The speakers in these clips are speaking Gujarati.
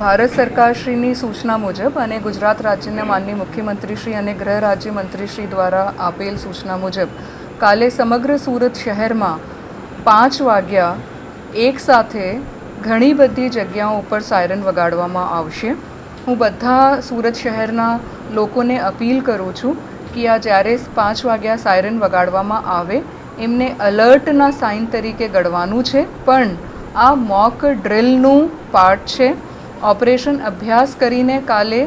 ભારત સરકારશ્રીની સૂચના મુજબ અને ગુજરાત રાજ્યના માનનીય મુખ્યમંત્રીશ્રી અને ગૃહ રાજ્યમંત્રીશ્રી દ્વારા આપેલ સૂચના મુજબ કાલે સમગ્ર સુરત શહેરમાં પાંચ વાગ્યા એક સાથે ઘણી બધી જગ્યાઓ ઉપર સાયરન વગાડવામાં આવશે. હું બધા સુરત શહેરના લોકોને અપીલ કરું છું કે આ જ્યારે પાંચ વાગ્યા સાયરન વગાડવામાં આવે, એમને અલર્ટના સાઇન તરીકે ગણવાનું છે. પણ આ મોક ડ્રિલનું પાર્ટ છે. ઓપરેશન અભ્યાસ કરીને કાલે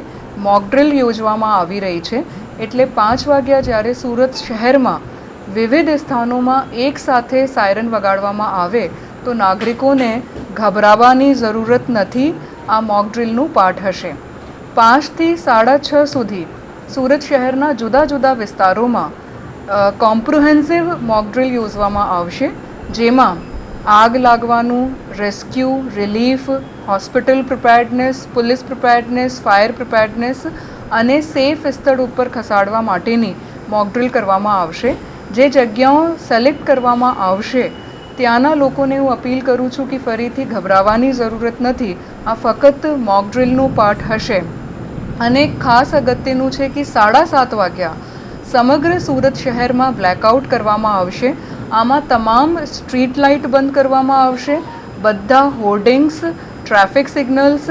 મોકડ્રિલ યોજવામાં આવી રહી છે. એટલે પાંચ વાગ્યા જ્યારે સુરત શહેરમાં વિવિધ સ્થાનોમાં એક સાથે સાયરન વગાડવામાં આવે, તો નાગરિકોને ગભરાવાની જરૂરત નથી. આ મોકડ્રિલનું પાઠ હશે. પાંચથી સાડા છ સુધી સુરત શહેરના જુદા જુદા વિસ્તારોમાં કોમ્પ્રુહેન્સિવ મોકડ્રિલ યોજવામાં આવશે, જેમાં આગ લાગવાનું rescue relief hospital preparedness police preparedness fire preparedness અને સેફ સ્થળ ઉપર ખસાડવા માટેની મોકડ્રિલ કરવામાં આવશે જે જગ્યાઓ સિલેક્ટ કરવામાં આવશે ત્યાંના લોકોને હું અપીલ કરું છું કે ફરીથી ગભરાવાની જરૂરત નથી આ ફક્ત મોક પાઠ હશે અને ખાસ અગત્યનું છે કે સાડા સાત વાગ્યા સમગ્ર સુરત શહેરમાં બ્લેકઆઉટ કરવામાં આવશે આમાં તમામ સ્ટ્રીટ લાઇટ બંધ કરવામાં આવશે. બધા હોર્ડિંગ્સ, ટ્રાફિક સિગ્નલ્સ,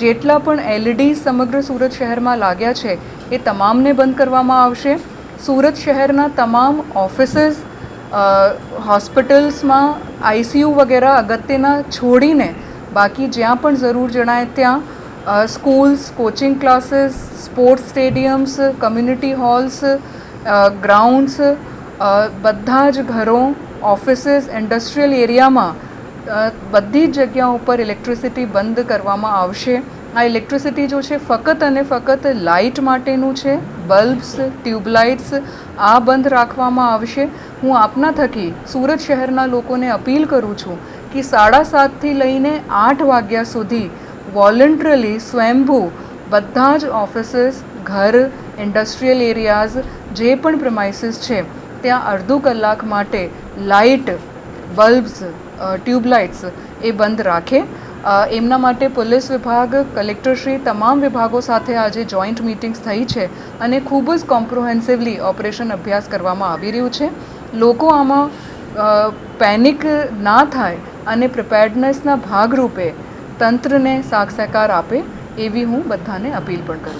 જેટલા પણ એલઈડી સમગ્ર સુરત શહેરમાં લાગ્યા છે, એ તમામને બંધ કરવામાં આવશે. સુરત શહેરના તમામ ઓફિસીસ હોસ્પિટલ્સમાં આઈસીયુ વગેરે અગત્યના છોડીને બાકી જ્યાં પણ જરૂર જણાય ત્યાં schools, coaching classes, sports stadiums, community halls grounds બધા જ ઘરો, ઓફિસીસ, ઇન્ડસ્ટ્રીયલ એરિયામાં બધી જ જગ્યા ઉપર ઇલેક્ટ્રિસિટી બંધ કરવામાં આવશે. આ ઇલેક્ટ્રિસિટી જો છે, ફક્ત અને ફક્ત લાઇટ માટેનું છે, બલ્બ્સ, ટ્યુબલાઇટ્સ, આ બંધ રાખવામાં આવશે. હું આપના થકી સુરત શહેરના લોકોને અપીલ કરું છું કે સાડા સાતથી લઈને આઠ વાગ્યા સુધી વોલન્ટરલી સ્વયંભૂ બધા જ ઓફિસીસ, ઘર, ઇન્ડસ્ટ્રીયલ એરિયાઝ, જે પણ પ્રમાઇસીસ છે ત્યાં અડધો કલાક માટે લાઇટ, બલ્બ્સ ટ્યુબલાઇટ્સ એ બંધ રાખે. એમના માટે પોલીસ વિભાગ, કલેક્ટરશ્રી તમામ વિભાગો સાથે આજે જોઈન્ટ મિટિંગ્સ થઈ છે અને ખૂબ જ કોમ્પ્રોહેન્સિવલી ઓપરેશન અભ્યાસ કરવામાં આવી રહ્યું છે. લોકો આમાં પેનિક ના થાય અને પ્રિપેર્ડનેસના ભાગરૂપે તંત્રને સાક્ષાકાર આપે એવી હું બધાને અપીલ પણ કરું